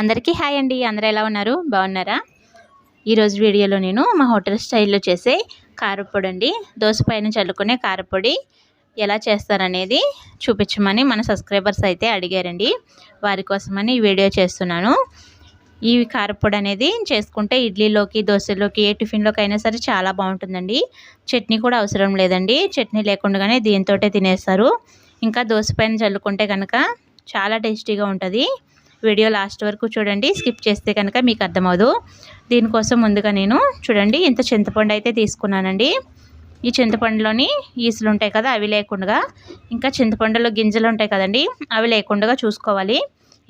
అందరికీ హాయ్ అండి. అందరూ ఎలా ఉన్నారు? బాగున్నారా? ఈరోజు వీడియోలో నేను మా హోటల్ స్టైల్లో చేసే కారపొడి అండి. దోశ పైన చల్లుకునే కారపొడి ఎలా చేస్తారనేది చూపించమని మన సబ్స్క్రైబర్స్ అయితే అడిగారండి. వారి కోసమని ఈ వీడియో చేస్తున్నాను. ఈ కారపొడి అనేది చేసుకుంటే ఇడ్లీలోకి దోశలోకి ఏ టిఫిన్లోకి అయినా సరే చాలా బాగుంటుందండి. చట్నీ కూడా అవసరం లేదండి. చట్నీ లేకుండానే దీంతో తినేస్తారు. ఇంకా దోశ పైన చల్లుకుంటే కనుక చాలా టేస్టీగా ఉంటుంది. వీడియో లాస్ట్ వరకు చూడండి. స్కిప్ చేస్తే కనుక మీకు అర్థమవుదు. దీనికోసం ముందుగా నేను చూడండి ఇంత చింతపండు అయితే తీసుకున్నానండి. ఈ చింతపండులోని ఈసులు ఉంటాయి కదా అవి లేకుండా. ఇంకా చింతపండులో గింజలు ఉంటాయి కదండి అవి లేకుండా చూసుకోవాలి.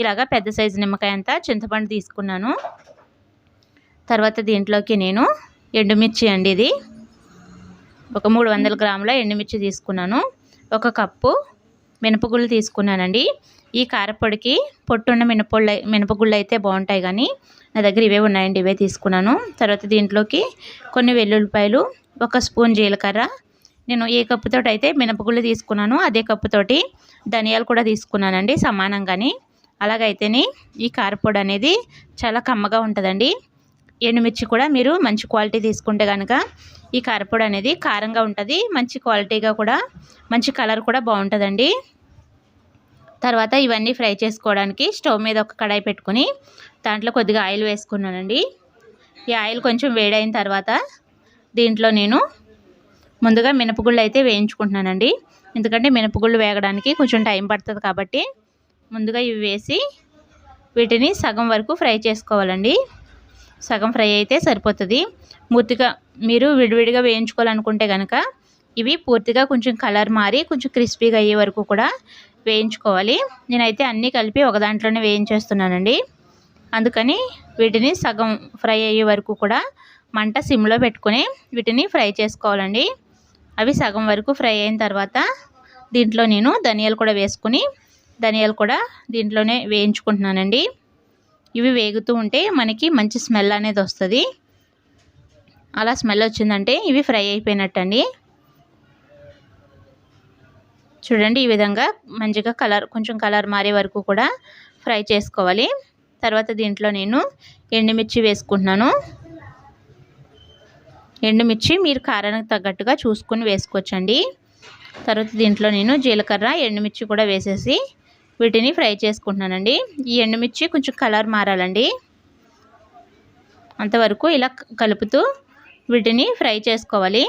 ఇలాగా పెద్ద సైజు నిమ్మకాయ అంతా చింతపండు తీసుకున్నాను. తర్వాత దీంట్లోకి నేను ఎండుమిర్చి అండి ఇది. ఒక మూడు వందల గ్రాముల ఎండుమిర్చి తీసుకున్నాను. ఒక కప్పు మినపగుళ్ళు తీసుకున్నానండి. ఈ కారపొడికి పొట్టున్న మినపొళ్ళు మినపగుళ్ళు అయితే బాగుంటాయి కానీ నా దగ్గర ఇవే ఉన్నాయండి ఇవే తీసుకున్నాను. తర్వాత దీంట్లోకి కొన్ని వెల్లుల్లిపాయలు ఒక స్పూన్ జీలకర్ర. నేను ఏ కప్పుతో అయితే మినపగుళ్ళు తీసుకున్నాను అదే కప్పుతోటి ధనియాలు కూడా తీసుకున్నానండి సమానంగాని. అలాగైతేనే ఈ కారపొడి అనేది చాలా కమ్మగా ఉంటుందండి. ఎండుమిర్చి కూడా మీరు మంచి క్వాలిటీ తీసుకుంటే కనుక ఈ కారపొడి అనేది కారంగా ఉంటుంది మంచి క్వాలిటీగా కూడా మంచి కలర్ కూడా బాగుంటుందండి. తర్వాత ఇవన్నీ ఫ్రై చేసుకోవడానికి స్టవ్ మీద ఒక కడాయి పెట్టుకుని దాంట్లో కొద్దిగా ఆయిల్ వేసుకున్నానండి. ఈ ఆయిల్ కొంచెం వేడైన తర్వాత దీంట్లో నేను ముందుగా మినపగుళ్ళు అయితే వేయించుకుంటున్నానండి. ఎందుకంటే మినపగుళ్ళు వేగడానికి కొంచెం టైం పడుతుంది కాబట్టి ముందుగా ఇవి వేసి వీటిని సగం వరకు ఫ్రై చేసుకోవాలండి. సగం ఫ్రై అయితే సరిపోతుంది. పూర్తిగా మీరు విడివిడిగా వేయించుకోవాలనుకుంటే కనుక ఇవి పూర్తిగా కొంచెం కలర్ మారి కొంచెం క్రిస్పీగా అయ్యే వరకు కూడా వేయించుకోవాలి. నేనైతే అన్నీ కలిపి ఒక దాంట్లోనే వేయించేస్తున్నానండి. అందుకని వీటిని సగం ఫ్రై అయ్యే వరకు కూడా మంట సిమ్లో పెట్టుకొని వీటిని ఫ్రై చేసుకోవాలండి. అవి సగం వరకు ఫ్రై అయిన తర్వాత దీంట్లో నేను ధనియాలు కూడా వేసుకుని ధనియాలు కూడా దీంట్లోనే వేయించుకుంటున్నానండి. ఇవి వేగుతూ ఉంటే మనకి మంచి స్మెల్ అనేది వస్తుంది. అలా స్మెల్ వచ్చిందంటే ఇవి ఫ్రై అయిపోయినట్టండి. చూడండి ఈ విధంగా మంచిగా కలర్ కొంచెం కలర్ మారే వరకు కూడా ఫ్రై చేసుకోవాలి. తర్వాత దీంట్లో నేను ఎండుమిర్చి వేసుకుంటున్నాను. ఎండుమిర్చి మీరు కారానికి తగ్గట్టుగా చూసుకొని వేసుకోవచ్చండి. తర్వాత దీంట్లో నేను జీలకర్ర ఎండుమిర్చి కూడా వేసేసి వీటిని ఫ్రై చేసుకుంటున్నానండి. ఈ ఎండుమిర్చి కొంచెం కలర్ మారాలండి. అంతవరకు ఇలా కలుపుతూ వీటిని ఫ్రై చేసుకోవాలి.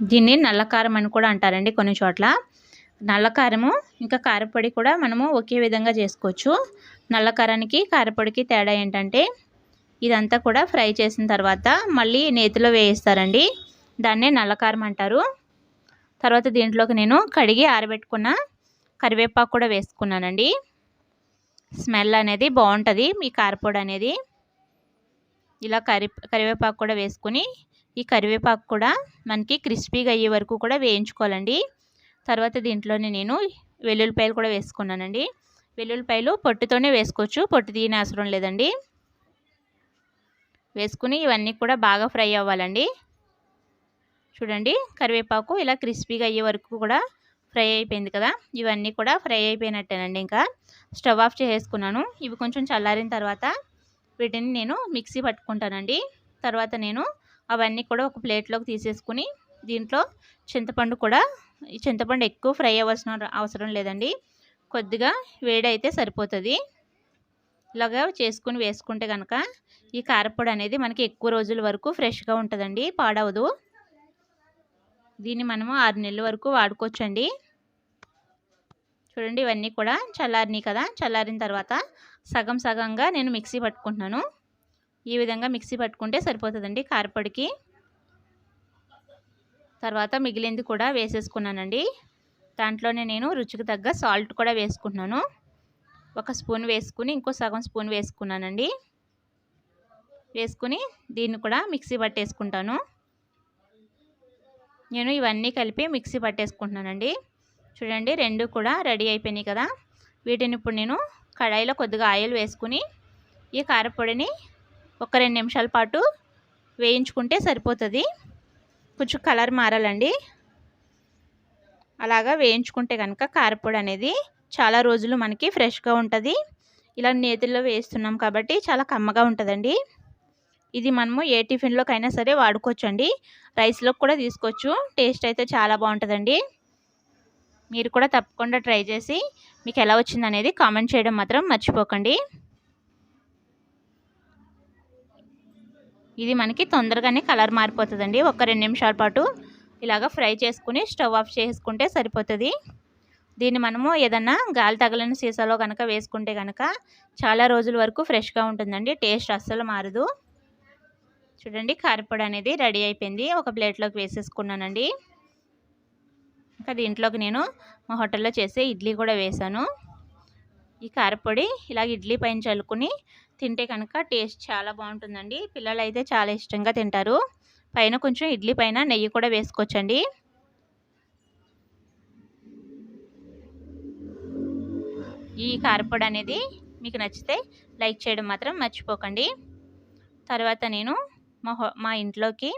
దీన్ని నల్లకారం అని కూడా అంటారండి కొన్ని చోట్ల. నల్లకారము ఇంకా కారపొడి కూడా మనము ఒకే విధంగా చేసుకోవచ్చు. నల్లకారానికి కారపొడికి తేడా ఏంటంటే ఇదంతా కూడా ఫ్రై చేసిన తర్వాత మళ్ళీ నేతిలో వేయిస్తారండి. దాన్నే నల్లకారం అంటారు. తర్వాత దీంట్లోకి నేను కడిగి ఆరబెట్టుకున్న కరివేపాకు కూడా వేసుకున్నానండి. స్మెల్ అనేది బాగుంటుంది మీ కారపొడి అనేది. ఇలా కరి కరివేపాకు కూడా వేసుకుని ఈ కరివేపాకు కూడా మనకి క్రిస్పీగా అయ్యే వరకు కూడా వేయించుకోవాలండి. తర్వాత దీంట్లోనే నేను వెల్లుల్లిపాయలు కూడా వేసుకున్నానండి. వెల్లుల్లిపాయలు పొట్టుతోనే వేసుకోవచ్చు పొట్టు తీయని అవసరం లేదండి. వేసుకుని ఇవన్నీ కూడా బాగా ఫ్రై అవ్వాలండి. చూడండి కరివేపాకు ఇలా క్రిస్పీగా అయ్యే వరకు కూడా ఫ్రై అయిపోయింది కదా? ఇవన్నీ కూడా ఫ్రై అయిపోయినట్టేనండి ఇంకా. స్టవ్ ఆఫ్ చేసుకున్నాను ఇవి కొంచెం చల్లారిన తర్వాత వీటిని నేను మిక్సీ పట్టుకుంటానండి. తర్వాత నేను అవన్నీ కూడా ఒక ప్లేట్లోకి తీసేసుకుని దీంట్లో చింతపండు కూడా ఈ చింతపండు ఎక్కువ ఫ్రై అవ్వాల్సిన అవసరం లేదండి. కొద్దిగా వేడి అయితే సరిపోతుంది. ఇలాగా చేసుకుని వేసుకుంటే కనుక ఈ కారపొడి అనేది మనకి ఎక్కువ రోజుల వరకు ఫ్రెష్గా ఉంటుందండి పాడవదు. దీన్ని మనము ఆరు నెలల వరకు వాడుకోవచ్చండి. చూడండి ఇవన్నీ కూడా చల్లారినాయి కదా. చల్లారిన తర్వాత సగం సగంగా నేను మిక్సీ పట్టుకుంటున్నాను. ఈ విధంగా మిక్సీ పట్టుకుంటే సరిపోతుందండి కారపొడికి. తర్వాత మిగిలింది కూడా వేసేసుకున్నానండి. దాంట్లోనే నేను రుచికి తగ్గ సాల్ట్ కూడా వేసుకుంటున్నాను. ఒక స్పూన్ వేసుకుని ఇంకో సగం స్పూన్ వేసుకున్నానండి. వేసుకుని దీన్ని కూడా మిక్సీ పట్టేసుకుంటాను. నేను ఇవన్నీ కలిపి మిక్సీ పట్టేసుకుంటున్నానండి. చూడండి రెండు కూడా రెడీ అయిపోయినాయి కదా. వీటిని ఇప్పుడు నేను కడాయిలో కొద్దిగా ఆయిల్ వేసుకుని ఈ కారపొడిని ఒక రెండు నిమిషాల పాటు వేయించుకుంటే సరిపోతుంది. కొంచెం కలర్ మారాలండి. అలాగా వేయించుకుంటే కనుక కారపొడి అనేది చాలా రోజులు మనకి ఫ్రెష్గా ఉంటుంది. ఇలా నేతిలో వేస్తున్నాం కాబట్టి చాలా కమ్మగా ఉంటుందండి. ఇది మనము ఏ టిఫిన్లోకైనా సరే వాడుకోవచ్చండి. రైస్లోకి కూడా తీసుకోవచ్చు. టేస్ట్ అయితే చాలా బాగుంటుందండి. మీరు కూడా తప్పకుండా ట్రై చేసి మీకు ఎలా వచ్చింది అనేది కామెంట్ చేయడం మాత్రం మర్చిపోకండి. ఇది మనకి తొందరగానే కలర్ మారిపోతుందండి. ఒక రెండు నిమిషాల పాటు ఇలాగ ఫ్రై చేసుకుని స్టవ్ ఆఫ్ చేసుకుంటే సరిపోతుంది. దీన్ని మనము ఏదన్నా గాలి తగలని సీసాలో కనుక వేసుకుంటే కనుక చాలా రోజుల వరకు ఫ్రెష్గా ఉంటుందండి. టేస్ట్ అస్సలు మారదు. చూడండి కారపొడి అనేది రెడీ అయిపోయింది. ఒక ప్లేట్లోకి వేసేసుకున్నానండి. ఇంకా దీంట్లోకి నేను మా హోటల్లో చేసే ఇడ్లీ కూడా వేశాను. ఈ కారపొడి ఇలాగ ఇడ్లీ పైన చల్లుకుని తింటే కనుక టేస్ట్ చాలా బాగుంటుందండి. పిల్లలు అయితే చాలా ఇష్టంగా తింటారు. పైన కొంచెం ఇడ్లీ పైన నెయ్యి కూడా వేసుకోవచ్చండి. ఈ కారపొడి అనేది మీకు నచ్చితే లైక్ చేయడం మాత్రం మర్చిపోకండి. తర్వాత నేను మా మా ఇంట్లోకి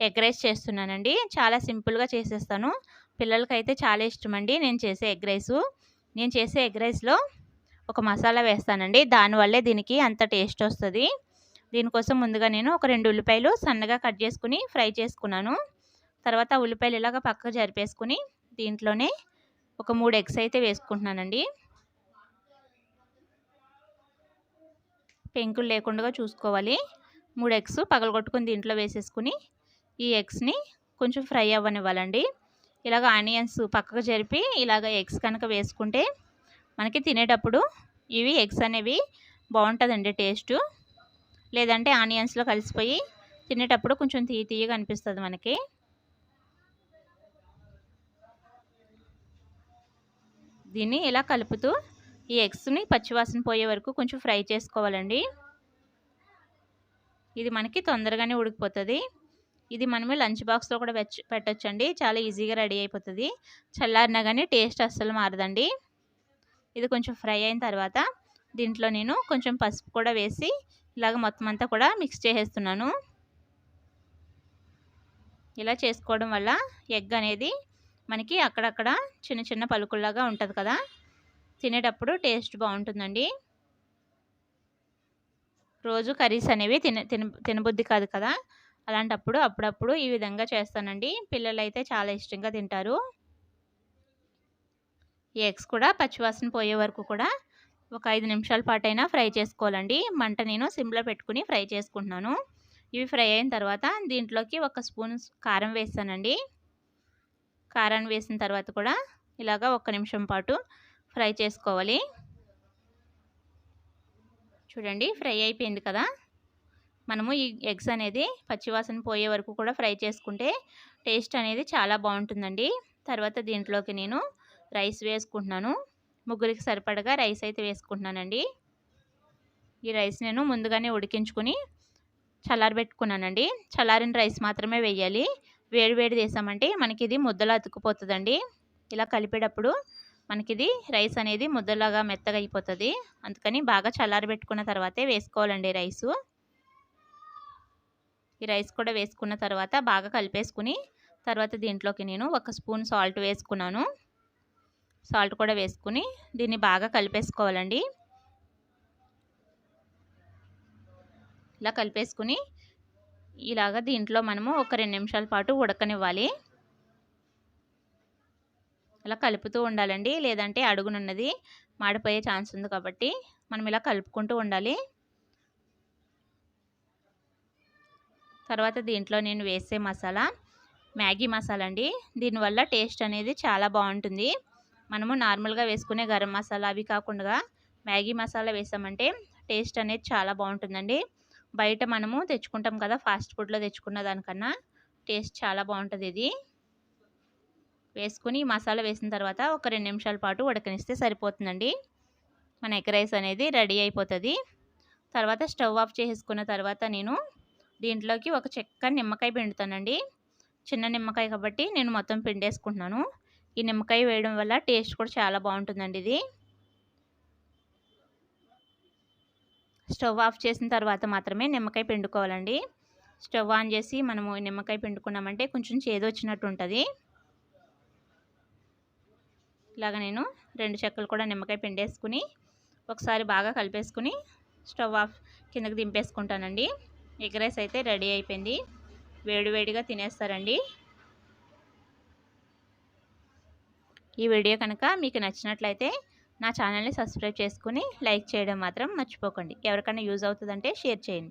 ఎగ్ రైస్ చేస్తున్నానండి. చాలా సింపుల్గా చేసేస్తాను. పిల్లలకైతే చాలా ఇష్టం అండి నేను చేసే ఎగ్ రైసు. నేను చేసే ఎగ్ రైస్లో ఒక మసాలా వేస్తానండి. దానివల్లే దీనికి అంత టేస్ట్ వస్తుంది. దీనికోసం ముందుగా నేను ఒక రెండు ఉల్లిపాయలు సన్నగా కట్ చేసుకుని ఫ్రై చేసుకున్నాను. తర్వాత ఉల్లిపాయలు ఇలాగ పక్కకు జరిపేసుకుని దీంట్లోనే ఒక మూడు ఎగ్స్ అయితే వేసుకుంటున్నానండి. పెంకులు లేకుండా చూసుకోవాలి. మూడు ఎగ్స్ పగలగొట్టుకుని దీంట్లో వేసేసుకుని ఈ ఎగ్స్ని కొంచెం ఫ్రై అవ్వనివ్వాలండి. ఇలాగ ఆనియన్స్ పక్కకు జరిపి ఇలాగ ఎగ్స్ కనుక వేసుకుంటే మనకి తినేటప్పుడు ఇవి ఎగ్స్ అనేవి బాగుంటుందండి టేస్ట్. లేదంటే ఆనియన్స్లో కలిసిపోయి తినేటప్పుడు కొంచెం తీయ తీయగా అనిపిస్తుంది మనకి. దీన్ని ఇలా కలుపుతూ ఈ ఎగ్స్ని పచ్చివాసన పోయే వరకు కొంచెం ఫ్రై చేసుకోవాలండి. ఇది మనకి తొందరగానే ఉడికిపోతుంది. ఇది మనము లంచ్ బాక్స్లో కూడా పెట్టొచ్చండి. చాలా ఈజీగా రెడీ అయిపోతుంది. చల్లారినా కానీ టేస్ట్ అస్సలు మారదండి. ఇది కొంచెం ఫ్రై అయిన తర్వాత దీంట్లో నేను కొంచెం పసుపు కూడా వేసి ఇలాగ మొత్తం అంతా కూడా మిక్స్ చేసేస్తున్నాను. ఇలా చేసుకోవడం వల్ల ఎగ్ అనేది మనకి అక్కడక్కడ చిన్న చిన్న పలుకుల్లాగా ఉంటుంది కదా. తినేటప్పుడు టేస్ట్ బాగుంటుందండి. రోజు కర్రీస్ అనేవి తిన తిన తినబుద్ధి కాదు కదా. అలాంటప్పుడు అప్పుడప్పుడు ఈ విధంగా చేస్తానండి. పిల్లలు అయితే చాలా ఇష్టంగా తింటారు. ఈ ఎగ్స్ కూడా పచ్చివాసన పోయే వరకు కూడా ఒక ఐదు నిమిషాల పాటైనా ఫ్రై చేసుకోవాలండి. మంట నేను సిమ్లో పెట్టుకుని ఫ్రై చేసుకుంటున్నాను. ఇవి ఫ్రై అయిన తర్వాత దీంట్లోకి ఒక స్పూన్ కారం వేస్తానండి. కారం వేసిన తర్వాత కూడా ఇలాగ ఒక నిమిషం పాటు ఫ్రై చేసుకోవాలి. చూడండి ఫ్రై అయిపోయింది కదా. మనము ఈ ఎగ్స్ అనేది పచ్చివాసన పోయే వరకు కూడా ఫ్రై చేసుకుంటే టేస్ట్ అనేది చాలా బాగుంటుందండి. తర్వాత దీంట్లోకి నేను రైస్ వేసుకుంటున్నాను. ముగ్గురికి సరిపడగా రైస్ అయితే వేసుకుంటున్నానండి. ఈ రైస్ నేను ముందుగానే ఉడికించుకుని చల్లారబెట్టుకున్నానండి. చల్లారిన రైస్ మాత్రమే వేయాలి. వేడి వేడి మనకి ఇది ముద్దలా అతుక్కుపోతుందండి ఇలా కలిపేటప్పుడు మనకిది రైస్ అనేది ముద్దలాగా మెత్తగా అయిపోతుంది. అందుకని బాగా చల్లారబెట్టుకున్న తర్వాతే వేసుకోవాలండి రైసు. ఈ రైస్ కూడా వేసుకున్న తర్వాత బాగా కలిపేసుకుని తర్వాత దీంట్లోకి నేను ఒక స్పూన్ సాల్ట్ వేసుకున్నాను. సాల్ట్ కూడా వేసుకుని దీన్ని బాగా కలిపేసుకోవాలండి. ఇలా కలిపేసుకుని ఇలాగ దీంట్లో మనము ఒక రెండు నిమిషాల పాటు ఉడకనివ్వాలి. ఇలా కలుపుతూ ఉండాలండి. లేదంటే అడుగునున్నది మాడిపోయే ఛాన్స్ ఉంది కాబట్టి మనం ఇలా కలుపుకుంటూ ఉండాలి. తర్వాత దీంట్లో నేను వేసే మసాలా మ్యాగీ మసాలా అండి దీనివల్ల టేస్ట్ అనేది చాలా బాగుంటుంది. మనము నార్మల్గా వేసుకునే గరం మసాలా అవి కాకుండా మ్యాగీ మసాలా వేసామంటే టేస్ట్ అనేది చాలా బాగుంటుందండి. బయట మనము తెచ్చుకుంటాం కదా ఫాస్ట్ ఫుడ్లో తెచ్చుకున్న దానికన్నా టేస్ట్ చాలా బాగుంటుంది ఇది. వేసుకుని మసాలా వేసిన తర్వాత ఒక రెండు నిమిషాల పాటు ఉడకనిస్తే సరిపోతుందండి. మన ఎగ్ రైస్ అనేది రెడీ అయిపోతుంది. తర్వాత స్టవ్ ఆఫ్ చేసుకున్న తర్వాత నేను దీంట్లోకి ఒక చెక్క నిమ్మకాయ పిండుతానండి. చిన్న నిమ్మకాయ కాబట్టి నేను మొత్తం పిండేసుకుంటున్నాను. ఈ నిమ్మకాయ వేయడం వల్ల టేస్ట్ కూడా చాలా బాగుంటుందండి ఇది. స్టవ్ ఆఫ్ చేసిన తర్వాత మాత్రమే నిమ్మకాయ పిండుకోవాలండి. స్టవ్ ఆన్ చేసి మనము నిమ్మకాయ పిండుకున్నామంటే కొంచెం చేదు వచ్చినట్టు ఉంటుంది. ఇలాగ నేను రెండు చెక్కలు కూడా నిమ్మకాయ పిండేసుకుని ఒకసారి బాగా కలిపేసుకుని స్టవ్ ఆఫ్ కిందకి దింపేసుకుంటానండి. ఎగ్ రైస్ అయితే రెడీ అయిపోయింది. వేడివేడిగా తినేస్తారండి. ఈ వీడియో కనుక మీకు నచ్చినట్లయితే నా ఛానల్ని సబ్స్క్రైబ్ చేసుకుని లైక్ చేయడం మాత్రం మర్చిపోకండి. ఎవరికైనా యూజ్ అవుతుందంటే షేర్ చేయండి.